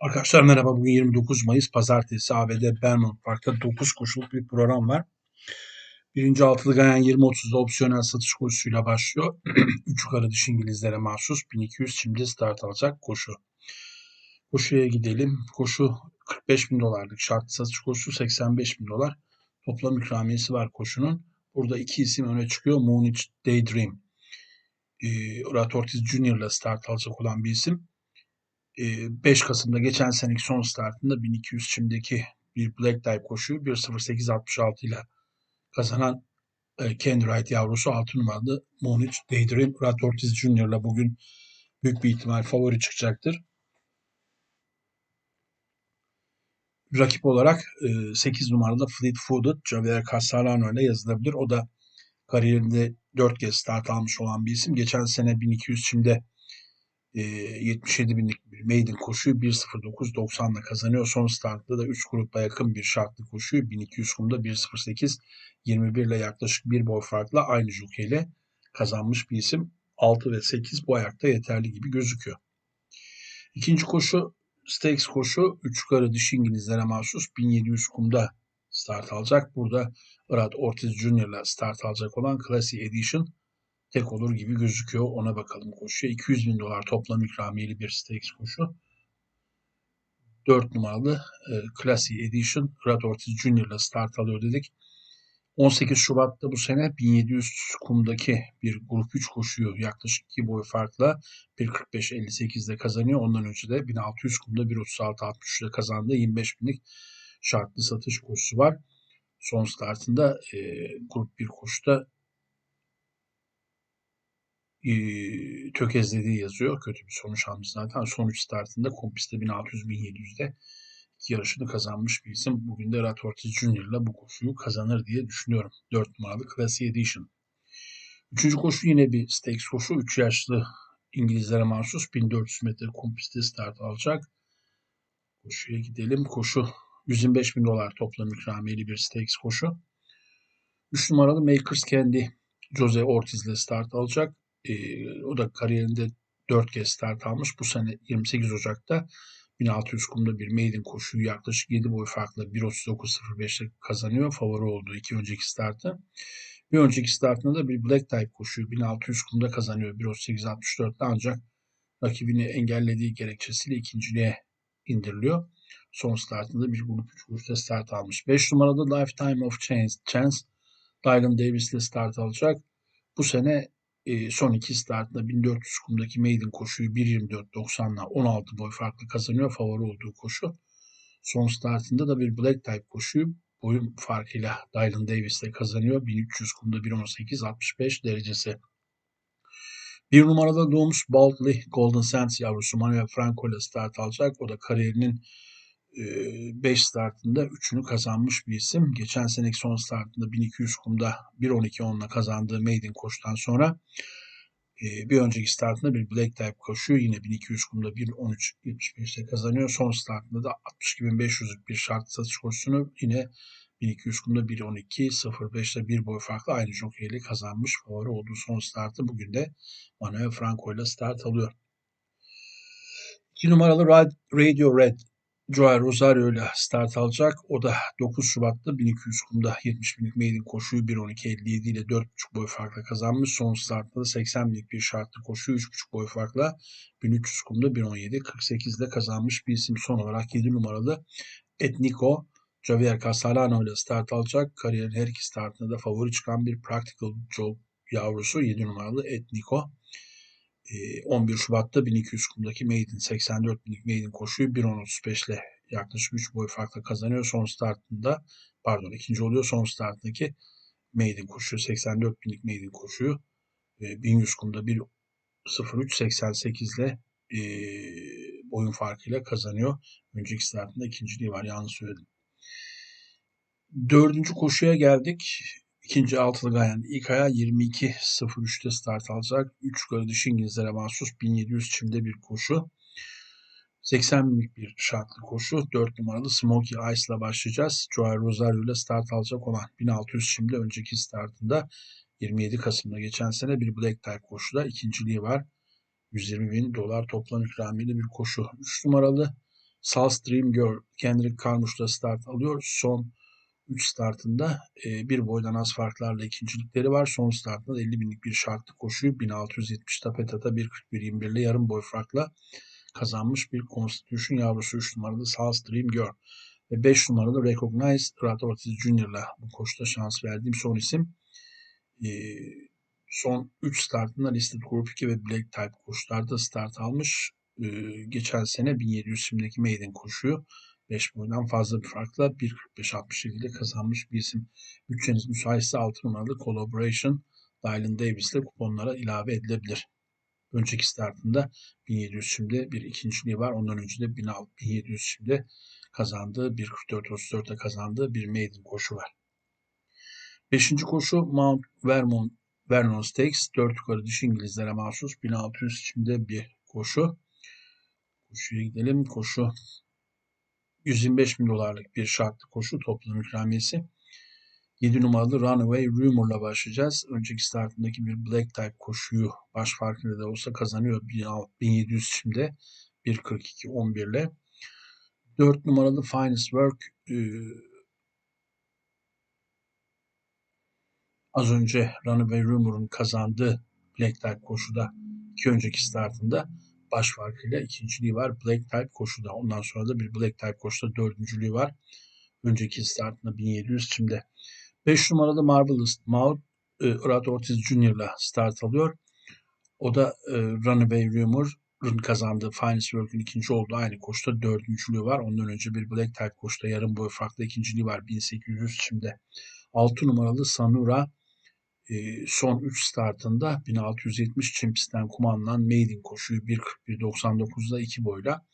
Arkadaşlar merhaba. Bugün 29 Mayıs Pazartesi ABD Belmont Park'ta 9 koşuluk bir program var. Birinci altılı Ganyan 20.30'da opsiyonel satış koşusuyla başlıyor. 3 yukarı dış İngilizlere mahsus 1200 şimdi start alacak koşu. Koşuya gidelim. Koşu 45 bin dolarlık şartlı satış koşusu 85 bin dolar. Toplam ikramiyesi var koşunun. Burada iki isim öne çıkıyor. Moonich Daydream. Ee, Rat Ortiz Jr. ile start alacak olan bir isim. 5 Kasım'da geçen seneki son startında 1200 çimdeki bir Black Dive koşuyu 1.08.66 ile kazanan e, Candy Wright yavrusu 6 numaralı Monich Daydream Rat Ortiz Jr. ile bugün büyük bir ihtimal favori çıkacaktır. Rakip olarak 8 numaralı Fleet Footed Javier Castellano ile yazılabilir. O da kariyerinde 4 kez start almış olan bir isim. Geçen sene 1200 çimde 77 binlik bir maiden koşuyu 1.09.90 ile kazanıyor. Son startta da 3 grupla yakın bir şartlı koşuyu 1200 kumda 1.08 21 ile yaklaşık bir boy farkla aynı jokeyle kazanmış bir isim. 6 ve 8 bu ayakta yeterli gibi gözüküyor. İkinci koşu Stakes koşu 3 yukarı dişi İngilizlere mahsus 1700 kumda start alacak. Burada Brad Ortiz Jr. ile start alacak olan Classy Edition tek olur gibi gözüküyor. Ona bakalım koşuya. 200 bin dolar toplam ikramiyeli bir stakes koşu. 4 numaralı e, Classy Edition Rad Ortiz Junior ile start alıyor dedik. 18 Şubat'ta bu sene 1700 kumdaki bir grup 3 koşuyu yaklaşık 2 boy farkla 1.45-58'de kazanıyor. Ondan önce de 1600 kumda 1.36-63'de kazandığı 25 binlik şartlı satış koşusu var. Son startında e, grup 1 koşuda tökezlediği yazıyor. Kötü bir sonuç almış zaten. Sonuç startında kompiste 1600-1700'de yarışını kazanmış bir isim. Bugün de Rat Ortiz Junior ile bu koşuyu kazanır diye düşünüyorum. 4 numaralı Classy Edition. Üçüncü koşu yine bir stakes koşu. 3 yaşlı İngilizlere mahsus 1400 metre kompiste start alacak. Koşuya gidelim. Koşu 125 bin dolar toplam ikramiyeli bir stakes koşu. 3 numaralı Makers Candy Jose Ortiz ile start alacak. E, o da kariyerinde 4 kez start almış. Bu sene 28 Ocak'ta 1600 kumda bir maiden koşuyu yaklaşık 7 boy farklı 1.39.05'te kazanıyor. Favori olduğu iki önceki startı. Bir önceki startında da bir black type koşuyu 1600 kumda kazanıyor 1.38.64'te ancak rakibini engellediği gerekçesiyle ikinciliğe indiriliyor. Son startında bir grup 3 grupta start almış. 5 numarada Lifetime of Chance, Chance Dylan Davis ile start alacak. Bu sene e, son iki startında 1400 kumdaki maiden koşuyu 1.24.90'la 16 boy farklı kazanıyor favori olduğu koşu. Son startında da bir black type koşuyu boyun farkıyla Dylan Davis ile kazanıyor. 1300 kumda 1.18.65 derecesi. Bir numarada doğmuş Baldley Golden Sands yavrusu Manuel Franco ile start alacak. O da kariyerinin 5 startında 3'ünü kazanmış bir isim. Geçen seneki son startında 1200 kumda 1.12.10'la kazandığı maiden koşudan sonra bir önceki startında bir black type koşuyor. Yine 1200 kumda 1.13.75'te kazanıyor. Son startında da 62.500'lük bir şart satış koşusunu yine 1200 kumda 1.12.05'te bir boy farklı aynı jokeyle kazanmış. Favori olduğu son startı bugün de Manuel Franco ile start alıyor. 2 numaralı Radio Red Joel Rosario ile start alacak. O da 9 Şubat'ta 1200 kumda 70 binlik maiden koşuyu 1.12.57 ile 4.5 boy farkla kazanmış. Son startta da 80 binlik bir şartlı koşuyu 3.5 boy farkla 1300 kumda 1.17.48 ile kazanmış bir isim. Son olarak 7 numaralı Etnico Javier Castellano ile start alacak. Kariyerin her iki startında da favori çıkan bir Practical Job yavrusu 7 numaralı Etnico. 11 Şubat'ta 1200 kumdaki Maiden 84 binlik Maiden koşuyu 1.10.35 ile yaklaşık 3 boy farkla kazanıyor. Son startında pardon ikinci oluyor. Son starttaki Maiden koşuyu 84 binlik Maiden koşuyu 1100 kumda 1.03.88 ile e, boyun farkıyla kazanıyor. Önceki startında ikinciliği var. Yanlış söyledim. Dördüncü koşuya geldik. İkinci altılı Gayen ilk ayağı 22.03'te start alacak. 3 yukarı dış İngilizlere mahsus 1700 çimde bir koşu. 80 binlik bir şartlı koşu. 4 numaralı Smokey Ice ile başlayacağız. Joel Rosario ile start alacak olan 1600 çimde önceki startında 27 Kasım'da geçen sene bir Black Tie koşuda ikinciliği var. 120 bin dolar toplam ikramiyeli bir koşu. 3 numaralı South Stream Girl Kendrick Carmouche'la start alıyor. Son 3 startında e, bir boydan az farklarla ikincilikleri var. Son startında 50 binlik bir şartlı koşuyu 1670 tapetata 1.41.21 ile yarım boy farkla kazanmış bir Constitution yavrusu 3 numaralı South Stream Girl. Ve 5 numaralı Recognize Rad Ortiz Jr.'la bu koşuda şans verdiğim son isim. E, son 3 startında Listed Group 2 ve Black Type koşularda start almış. E, geçen sene 1700 simdeki maiden koşuyu 5 boydan fazla bir farkla 1.45-60 ile kazanmış bir isim. Bütçeniz müsaitse 6 numaralı Collaboration Dylan Davis ile kuponlara ilave edilebilir. Önceki startında 1700 şimdi bir ikinciliği var. Ondan önce de 1700 şimdi kazandığı 1.44-34'te kazandığı bir maiden koşu var. Beşinci koşu Mount Vermont Vernon Stakes. 4 yukarı dişi İngilizlere mahsus 1600 şimdi bir koşu. Koşuya gidelim. Koşu 125 bin dolarlık bir şartlı koşu toplam ikramiyesi. 7 numaralı Runaway Rumor'la başlayacağız. Önceki startındaki bir Black Type koşuyu baş farkıyla da olsa kazanıyor. 1700 şimdi 1.42 11 ile. 4 numaralı Finest Work e, az önce Runaway Rumor'un kazandığı Black Type koşuda iki önceki startında baş farkıyla ikinciliği var. Black Type koşuda. Ondan sonra da bir Black Type koşuda dördüncülüğü var. Önceki startında 1700 şimdi. 5 numaralı Marvelous Mouth e, Rad Ortiz Jr.'la start alıyor. O da e, Runaway Rumor'ın kazandığı Finest Work'ün ikinci olduğu aynı koşuda dördüncülüğü var. Ondan önce bir Black Type koşuda yarım boy farklı ikinciliği var. 1800 şimdi. 6 numaralı Sanura son 3 startında 1670 Çimpis'ten kumandan maiden koşuyu 1.41.99'da 2 boyla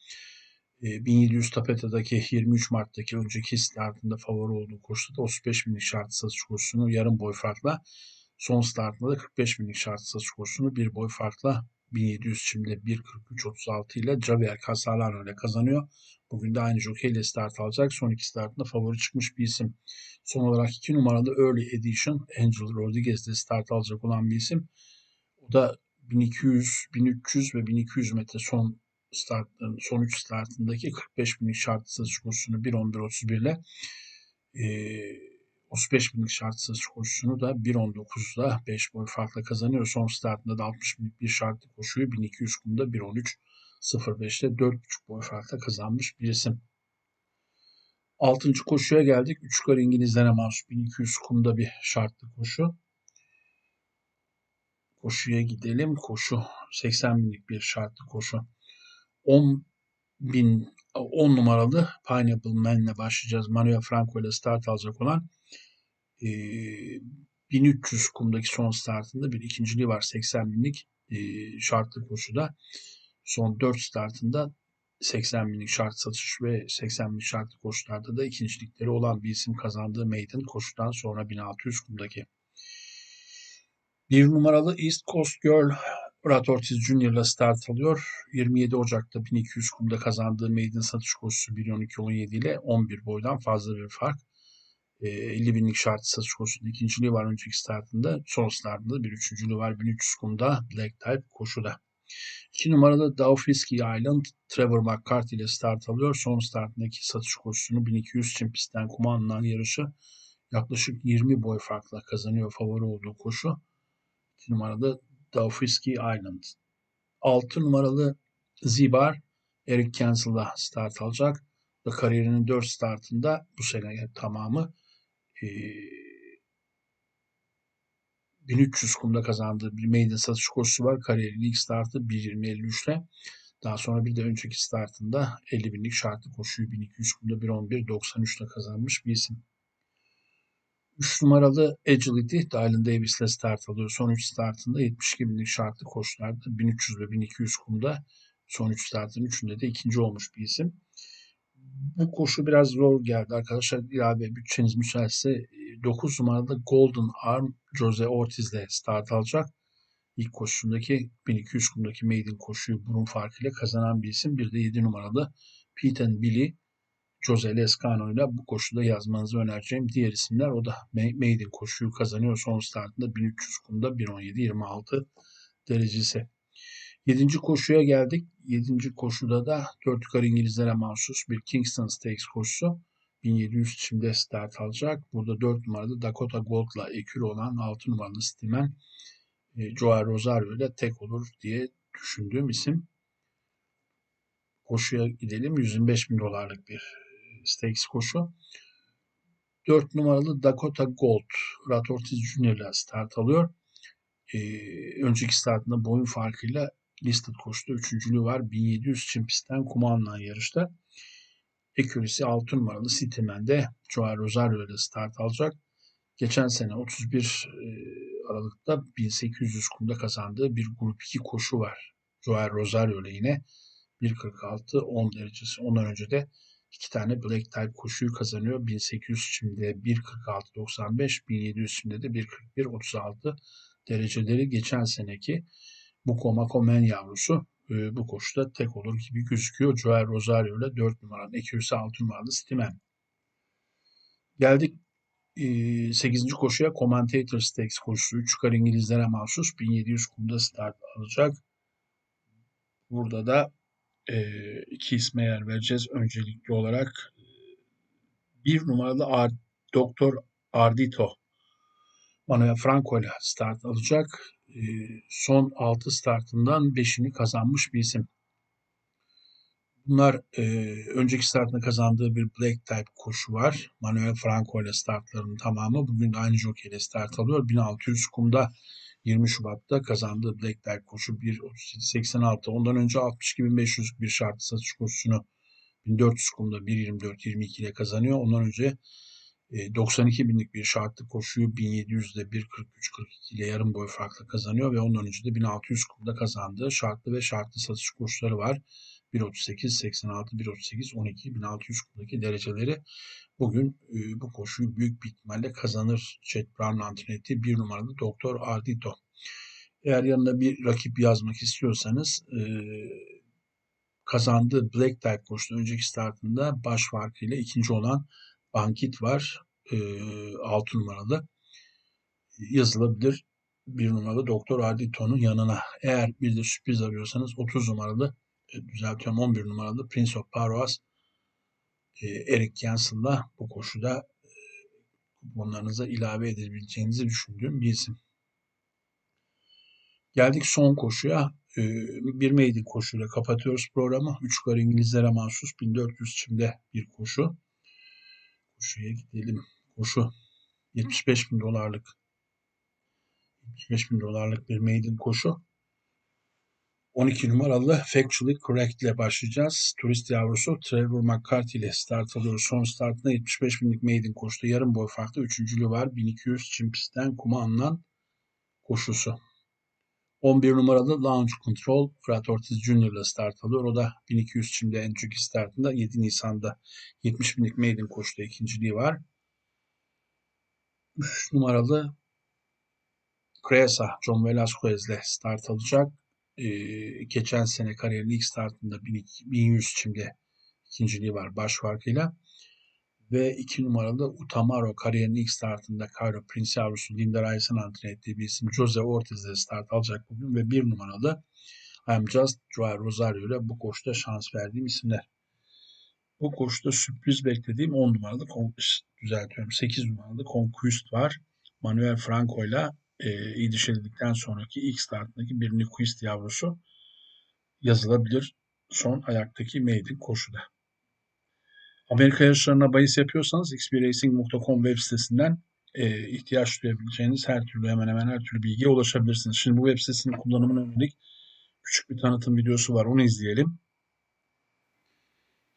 1700 Tapeta'daki 23 Mart'taki önceki startında favori olduğu koşuda da 35 binlik şartı satış koşusunu yarım boy farkla son startında da 45 binlik şartı satış koşusunu bir boy farkla 1700 şimdi 1.43.36 ile Javier Casalano ile kazanıyor. Bugün de aynı jockey ile start alacak. Son iki startında favori çıkmış bir isim. Son olarak 2 numaralı Early Edition Angel Rodriguez'de start alacak olan bir isim. O da 1200, 1300 ve 1200 metre son startların son 3 startındaki 45 binlik şart satış kursunu 1.11.31 ile e, 35 binlik şart satış koşusunu da 1.19'da 5 boy farkla kazanıyor. Son startında da 60 binlik bir şartlı koşuyu 1200 kumda 1.13.05'te 4.5 boy farkla kazanmış bir isim. Altıncı koşuya geldik. Üç yukarı İngilizlere mahsus 1200 kumda bir şartlı koşu. Koşuya gidelim. Koşu 80 binlik bir şartlı koşu. 10 bin 10 numaralı Pineapple Man'le başlayacağız. Manuel Franco ile start alacak olan e, 1300 kumdaki son startında bir ikinciliği var 80 binlik e, şartlı koşuda. Son 4 startında 80 binlik şart satış ve 80 binlik şartlı koşularda da ikincilikleri olan bir isim kazandığı maiden koşudan sonra 1600 kumdaki. Bir numaralı East Coast Girl Murat Ortiz ile start alıyor. 27 Ocak'ta 1200 kumda kazandığı maiden satış koşusu 1.12.17 ile 11 boydan fazla bir fark. 50 ee, binlik şart satış koşusunda ikinciliği var önceki startında. Son startında bir üçüncülüğü var 1300 kumda Black Type koşuda. 2 numaralı Dauphinski Island Trevor McCarthy ile start alıyor. Son startındaki satış koşusunu 1200 için pistten kumandanan yarışı yaklaşık 20 boy farkla kazanıyor favori olduğu koşu. 2 numaralı Dauphinski Island. 6 numaralı Zibar Eric Cancel'da start alacak. Ve kariyerinin 4 startında bu sene tamamı e, 1300 kumda kazandığı bir maiden satış koşusu var. Kariyerinin ilk startı 1.20.53'te. Daha sonra bir de önceki startında 50 binlik şartlı koşuyu 1200 kumda 1.11.93'te kazanmış bir isim. 3 numaralı Agility Dylan Davis ile start alıyor. Son 3 startında 72 binlik şartlı koşularda 1300 ve 1200 kumda son 3 startın 3'ünde de ikinci olmuş bir isim. Bu koşu biraz zor geldi arkadaşlar. İlave bütçeniz müsaitse 9 numaralı Golden Arm Jose Ortiz ile start alacak. İlk koşusundaki 1200 kumdaki maiden koşuyu burun farkıyla kazanan bir isim. Bir de 7 numaralı Pete and Billy Jose Lescano ile bu koşuda yazmanızı önereceğim diğer isimler. O da maiden koşuyu kazanıyor. Son startında 1300 kumda 1.17-26 derecesi. Yedinci koşuya geldik. Yedinci koşuda da dört yukarı İngilizlere mahsus bir Kingston Stakes koşusu. 1700 çimde start alacak. Burada 4 numaralı Dakota Gold'la ekürü olan 6 numaralı Stimen e, Joao Rosario ile tek olur diye düşündüğüm isim. Koşuya gidelim. 125 bin dolarlık bir e, stakes koşu. 4 numaralı Dakota Gold Rat Ortiz Junior ile start alıyor. Ee, önceki startında boyun farkıyla listed koştu. Üçüncülüğü var. 1700 çim pistten kuma alınan yarışta. Accuracy 6 numaralı Cityman'de Joao Rosario ile start alacak. Geçen sene 31 e, Aralık'ta 1800 kumda kazandığı bir grup 2 koşu var. Joao Rosario ile yine 1.46 10 derecesi. Ondan önce de iki tane Black Type koşuyu kazanıyor. 1800 şimdi 1.46.95, 1700 şimdi de 1.41.36 dereceleri geçen seneki bu Komakomen yavrusu e, bu koşuda tek olur gibi gözüküyor. Joel Rosario ile 4 numaralı, 206 numaralı Stimen. Geldik e, 8. koşuya Commentator Stakes koşusu. 3 kar İngilizlere mahsus 1700 kumda start alacak. Burada da e, iki isme yer vereceğiz. Öncelikli olarak bir numaralı Ar Doktor Ardito Manuel Franco ile start alacak. E, son 6 startından 5'ini kazanmış bir isim. Bunlar e, önceki startında kazandığı bir Black Type koşu var. Manuel Franco ile startlarının tamamı. Bugün aynı jockey ile start alıyor. 1600 kumda 20 Şubat'ta kazandığı Black Belt koşu 1.37.86. Ondan önce 62.500 bir şartlı satış koşusunu 1400 kumda 1.24.22 ile kazanıyor. Ondan önce 92 e, binlik bir şartlı koşuyu 1700'de 1.43.42 ile yarım boy farklı kazanıyor ve ondan önce de 1600 kumda kazandığı şartlı ve şartlı satış koşuları var. 1.38, 86, 1.38, 12, 1600 kumdaki dereceleri bugün e, bu koşuyu büyük bir ihtimalle kazanır Chet Brown antreneti bir numaralı Doktor Ardito. Eğer yanına bir rakip yazmak istiyorsanız e, kazandığı Black Type koşusu önceki startında baş farkıyla ikinci olan Bankit var. E, 6 numaralı yazılabilir bir numaralı Doktor Ardito'nun yanına. Eğer bir de sürpriz arıyorsanız 30 numaralı e, düzeltiyorum 11 numaralı Prince of Paroas e, Eric Jensen'la bu koşuda e, kuponlarınıza ilave edebileceğinizi düşündüğüm bir isim. Geldik son koşuya. E, bir maiden koşuyla kapatıyoruz programı. 3 yukarı İngilizlere mahsus 1400 çimde bir koşu. Koşuya gidelim. Koşu 75 bin dolarlık 75 bin dolarlık bir maiden koşu. 12 numaralı Factually Correct ile başlayacağız. Turist yavrusu Trevor McCarthy ile start alıyor. Son startında 75 binlik maiden koştu. Yarım boy farklı üçüncülü var. 1200 çim kuma alınan koşusu. 11 numaralı Launch Control Fırat Ortiz Junior ile start alıyor. O da 1200 çimde en çok startında 7 Nisan'da 70 binlik maiden koştu ikinciliği var. 3 numaralı Cresa John Velasquez ile start alacak e, geçen sene kariyerin ilk startında 1100 çimde ikinciliği var baş farkıyla. Ve iki numaralı Utamaro kariyerin ilk startında Cairo Prince yavrusu Linda Rice'ın antren ettiği bir isim Jose Ortiz'de start alacak bugün ve bir numaralı I'm Just Joao Rosario ile bu koşuda şans verdiğim isimler. Bu koşuda sürpriz beklediğim 10 numaralı düzeltiyorum 8 numaralı Conquist var. Manuel Franco ile e, iyi dişiledikten sonraki ilk startındaki bir Nyquist yavrusu yazılabilir son ayaktaki maiden koşuda. Amerika yarışlarına bahis yapıyorsanız xbracing.com web sitesinden e, ihtiyaç duyabileceğiniz her türlü hemen hemen her türlü bilgiye ulaşabilirsiniz. Şimdi bu web sitesinin kullanımına yönelik küçük bir tanıtım videosu var. Onu izleyelim.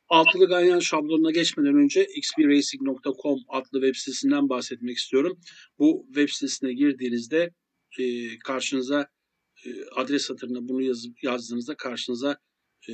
Altılı ganyan şablonuna geçmeden önce xbracing.com adlı web sitesinden bahsetmek istiyorum. Bu web sitesine girdiğinizde e, karşınıza e, adres satırına bunu yazıp yazdığınızda karşınıza e,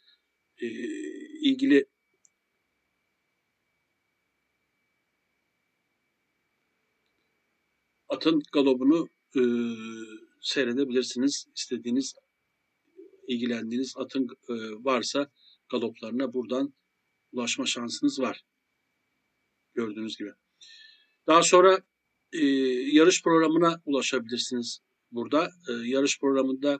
e, ilgili atın galobunu e, seyredebilirsiniz. İstediğiniz, ilgilendiğiniz atın e, varsa galoplarına buradan ulaşma şansınız var. Gördüğünüz gibi. Daha sonra e, yarış programına ulaşabilirsiniz burada. E, yarış programında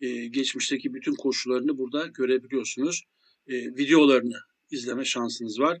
e, geçmişteki bütün koşularını burada görebiliyorsunuz. E, videolarını izleme şansınız var.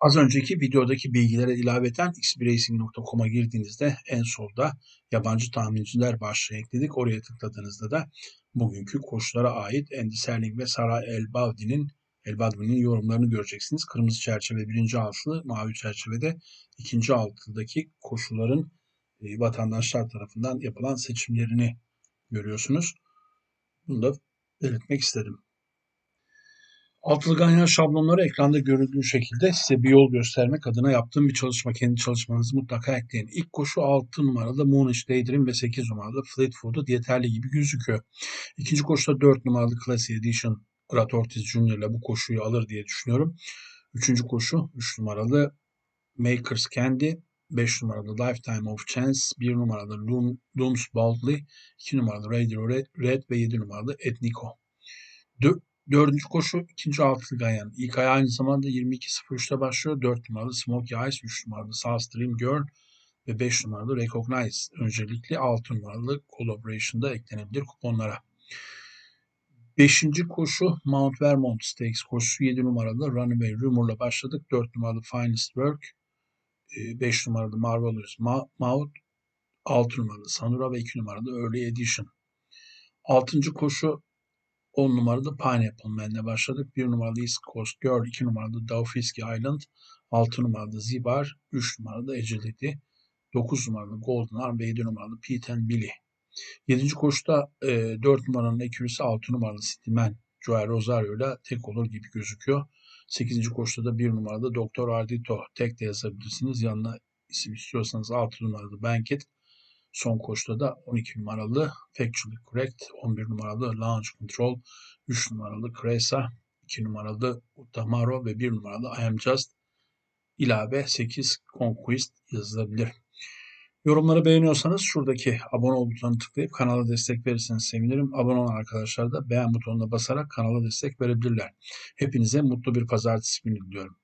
Az önceki videodaki bilgilere ilaveten xbracing.com'a girdiğinizde en solda yabancı tahminciler başlığı ekledik. Oraya tıkladığınızda da bugünkü koşulara ait Andy Serling ve Sarah El Bavdi'nin El Badwi'nin yorumlarını göreceksiniz. Kırmızı çerçeve birinci altılı, mavi çerçevede ikinci altıdaki koşuların e, vatandaşlar tarafından yapılan seçimlerini görüyorsunuz. Bunu da belirtmek istedim. Altılı ganyan şablonları ekranda görüldüğü şekilde size bir yol göstermek adına yaptığım bir çalışma. Kendi çalışmanızı mutlaka ekleyin. İlk koşu 6 numaralı Moonish Daydream ve 8 numaralı Fleetwood'u yeterli gibi gözüküyor. İkinci koşuda 4 numaralı Classy Edition Grat Ortiz Jr. ile bu koşuyu alır diye düşünüyorum. Üçüncü koşu 3 numaralı Makers Candy, 5 numaralı Lifetime of Chance, 1 numaralı Loom, Looms Boldly, 2 numaralı Radio Red, Red ve 7 numaralı Etnico. Dördüncü koşu ikinci altılı ganyan. İlk ay aynı zamanda 22.03'te başlıyor. 4 numaralı Smokey Eyes, 3 numaralı South Dream Girl ve 5 numaralı Recognize. Öncelikle 6 numaralı Collaboration'da eklenebilir kuponlara. Beşinci koşu Mount Vermont Stakes koşusu 7 numaralı Runaway Rumor'la başladık. 4 numaralı Finest Work, 5 numaralı Marvelous Ma- Mouth, 6 numaralı Sanura ve 2 numaralı Early Edition. Altıncı koşu 10 numaralı Pineapple Man'le başladık. 1 numaralı East Coast Girl, 2 numaralı Dauphiski Island, 6 numaralı Zibar, 3 numaralı Agility, 9 numaralı Golden Arm ve 7 numaralı Pete and Billy. 7. koşuda e, 4 numaranın ekürüsü 6 numaralı Cityman Joel Rosario ile tek olur gibi gözüküyor. 8. koşuda da 1 numaralı Doktor Ardito tek de yazabilirsiniz. Yanına isim istiyorsanız 6 numaralı Banket. Son koşuda da 12 numaralı Factually Correct, 11 numaralı Launch Control, 3 numaralı Cresa, 2 numaralı Utamaro ve 1 numaralı I Am Just ilave 8 Conquest yazılabilir. Yorumları beğeniyorsanız şuradaki abone ol butonuna tıklayıp kanala destek verirseniz sevinirim. Abone olan arkadaşlar da beğen butonuna basarak kanala destek verebilirler. Hepinize mutlu bir pazartesi günü diliyorum.